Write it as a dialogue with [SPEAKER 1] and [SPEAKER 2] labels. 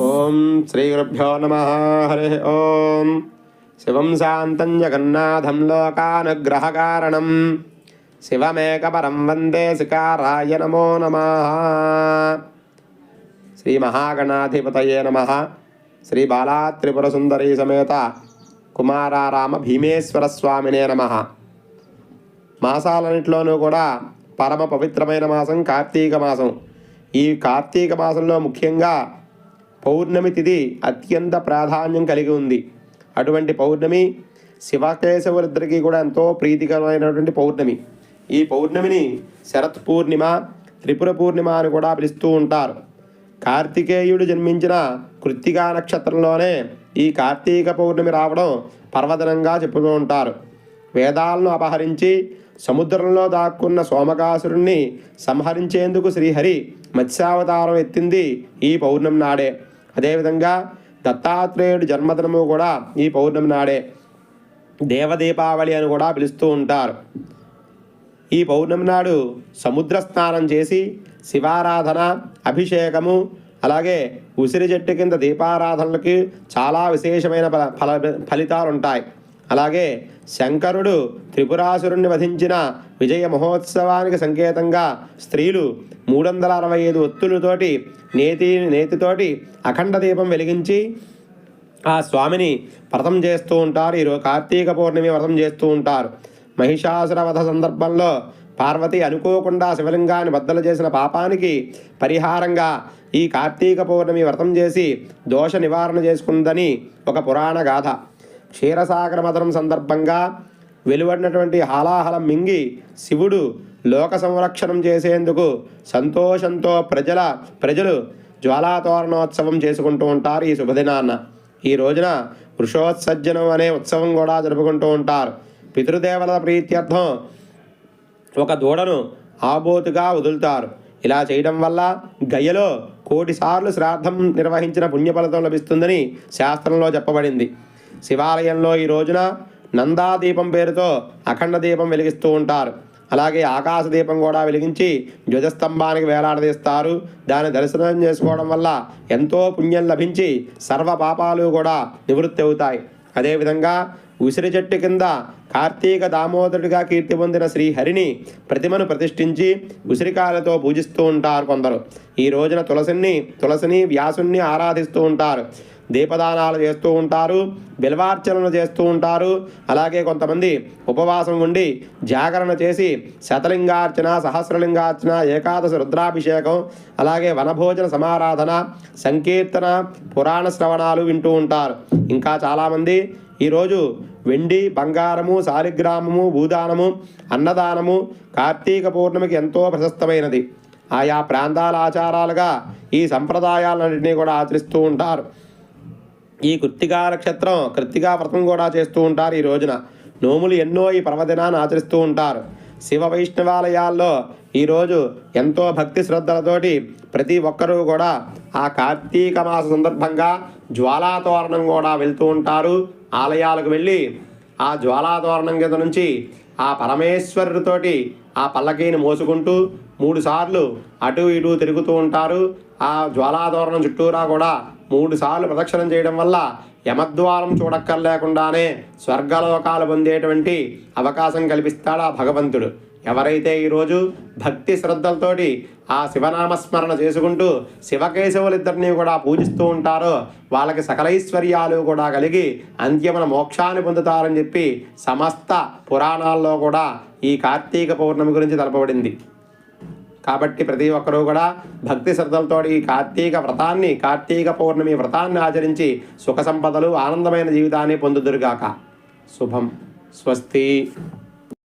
[SPEAKER 1] ఓం శ్రీ గురుభ్యో నమ. హరి ఓం. శివం శాంతం జగన్నాథం లోకానుగ్రహకారణం. శివమేకపరం వందే శికారాయ నమో నమ. శ్రీ మహాగణాధిపతయే నమ. శ్రీ బాలా త్రిపుర సుందరీ సమేత కుమారారామ భీమేశ్వర స్వామినే నమ. మాసాలన్నింటిలోనూ కూడా పరమ పవిత్రమైన మాసం కార్తీక మాసం. ఈ కార్తీక మాసంలో ముఖ్యంగా పౌర్ణమి తిథి అత్యంత ప్రాధాన్యం కలిగి ఉంది. అటువంటి పౌర్ణమి శివకేశవులిద్దరికీ కూడా ఎంతో ప్రీతికరమైనటువంటి పౌర్ణమి. ఈ పౌర్ణమిని శరత్ పూర్ణిమ త్రిపుర పూర్ణిమ అని కూడా పిలుస్తూ ఉంటారు. కార్తికేయుడు జన్మించిన కృత్తికా నక్షత్రంలోనే ఈ కార్తీక పౌర్ణమి రావడం పర్వదనంగా చెప్పుతూ ఉంటారు. వేదాలను అపహరించి సముద్రంలో దాక్కున్న సోమకాసురుణ్ణి సంహరించేందుకు శ్రీహరి మత్స్యావతారం ఎత్తింది ఈ పౌర్ణమి నాడే. అదేవిధంగా దత్తాత్రేయుడు జన్మదినము కూడా ఈ పౌర్ణమి నాడే. దేవదీపావళి అని కూడా పిలుస్తూ ఉంటారు. ఈ పౌర్ణమి నాడు సముద్ర స్నానం చేసి శివారాధన అభిషేకము అలాగే ఉసిరి చెట్టు కింద దీపారాధనలకి చాలా విశేషమైన ఫల ఫల ఫలితాలు ఉంటాయి అలాగే శంకరుడు త్రిపురాసురుణ్ణి వధించిన విజయ మహోత్సవానికి సంకేతంగా స్త్రీలు మూడు వందల అరవై ఐదు ఒత్తులతోటి నేతి నేతితోటి అఖండ దీపం వెలిగించి ఆ స్వామిని వ్రతం చేస్తూ ఉంటారు. ఈరోజు కార్తీక పౌర్ణమి వ్రతం చేస్తూ ఉంటారు. మహిషాసురవధ సందర్భంలో పార్వతి అనుకోకుండా శివలింగాన్ని బద్దలు చేసిన పాపానికి పరిహారంగా ఈ కార్తీక పౌర్ణమి వ్రతం చేసి దోష నివారణ చేసుకుందని ఒక పురాణ గాథ. క్షీరసాగర మదనం సందర్భంగా వెలువడినటువంటి హాలాహలం మింగి శివుడు లోక సంరక్షణం చేసేందుకు సంతోషంతో ప్రజల ప్రజలు జ్వాలాతోరణోత్సవం చేసుకుంటూ ఉంటారు ఈ శుభదినాన్న ఈ రోజున వృషోత్సర్జనం అనే ఉత్సవం కూడా జరుపుకుంటూ ఉంటారు. పితృదేవతల ప్రీత్యర్థం ఒక దూడను ఆబోతుగా వదులుతారు. ఇలా చేయడం వల్ల గయ్యలో కోటిసార్లు శ్రాద్ధం నిర్వహించిన పుణ్యఫలితం లభిస్తుందని శాస్త్రంలో చెప్పబడింది. శివాలయంలో ఈ రోజున నందాదీపం పేరుతో అఖండ దీపం వెలిగిస్తూ ఉంటారు. అలాగే ఆకాశ దీపం కూడా వెలిగించి ధ్వజస్తంభానికి వేలాడదీస్తారు. దాని దర్శనం చేసుకోవడం వల్ల ఎంతో పుణ్యం లభించి సర్వ పాపాలు కూడా నివృత్తి అవుతాయి. అదేవిధంగా ఉసిరి చెట్టు కింద కార్తీక దామోదరుడిగా కీర్తి పొందిన శ్రీహరిని ప్రతిమను ప్రతిష్ఠించి ఉసిరికాయలతో పూజిస్తూ ఉంటారు కొందరు. ఈ రోజున తులసిని తులసిని వ్యాసుని ఆరాధిస్తూ ఉంటారు. దీపదానాలు చేస్తూ ఉంటారు బిల్వార్చనలు చేస్తూ ఉంటారు. అలాగే కొంతమంది ఉపవాసం ఉండి జాగరణ చేసి శతలింగార్చన సహస్రలింగార్చన ఏకాదశి రుద్రాభిషేకం అలాగే వనభోజన సమారాధన సంకీర్తన పురాణ శ్రవణాలు వింటూ ఉంటారు. ఇంకా చాలామంది ఈరోజు వెండి బంగారము సాలిగ్రామము భూదానము అన్నదానము కార్తీక పౌర్ణమికి ఎంతో ప్రశస్తమైనది. ఆయా ప్రాంతాల ఆచారాలుగా ఈ సంప్రదాయాలన్నింటినీ కూడా ఆచరిస్తూ ఉంటారు. ఈ కృత్తికా నక్షత్రం కృత్తికా వ్రతం కూడా చేస్తూ ఉంటారు ఈ రోజున. నోములు ఎన్నో ఈ పర్వదినాన్ని ఆచరిస్తూ ఉంటారు. శివ వైష్ణవాలయాల్లో ఈరోజు ఎంతో భక్తి శ్రద్ధలతోటి ప్రతి ఒక్కరూ కూడా ఆ కార్తీక మాస సందర్భంగా జ్వాలాతోరణం కూడా వెళ్తూ ఉంటారు. ఆలయాలకు వెళ్ళి ఆ జ్వాలాతోరణం కింద నుంచి ఆ పరమేశ్వరుడితోటి ఆ పల్లకీని మోసుకుంటూ మూడు సార్లు అటు ఇటు తిరుగుతూ ఉంటారు. ఆ జ్వాలాతోరణం చుట్టూరా కూడా మూడు సార్లు ప్రదక్షిణం చేయడం వల్ల యమద్వారం చూడక్కర్లేకుండానే స్వర్గలోకాలు పొందేటువంటి అవకాశం కల్పిస్తాడు ఆ భగవంతుడు. ఎవరైతే ఈరోజు భక్తి శ్రద్ధలతోటి ఆ శివనామస్మరణ చేసుకుంటూ శివకేశవులిద్దరిని కూడా పూజిస్తూ ఉంటారో వాళ్ళకి సకలైశ్వర్యాలు కూడా కలిగి అంత్యమున మోక్షాన్ని పొందుతారని చెప్పి సమస్త పురాణాల్లో కూడా ఈ కార్తీక పౌర్ణమి గురించి తెలపబడింది. కాబట్టి ప్రతి ఒక్కరూ కూడా భక్తి శ్రద్ధలతో ఈ కార్తీక వ్రతాన్ని కార్తీక పౌర్ణమి వ్రతాన్ని ఆచరించి సుఖ సంపదలు ఆనందమైన జీవితాన్ని పొందుదురుగాక. శుభం. స్వస్తి.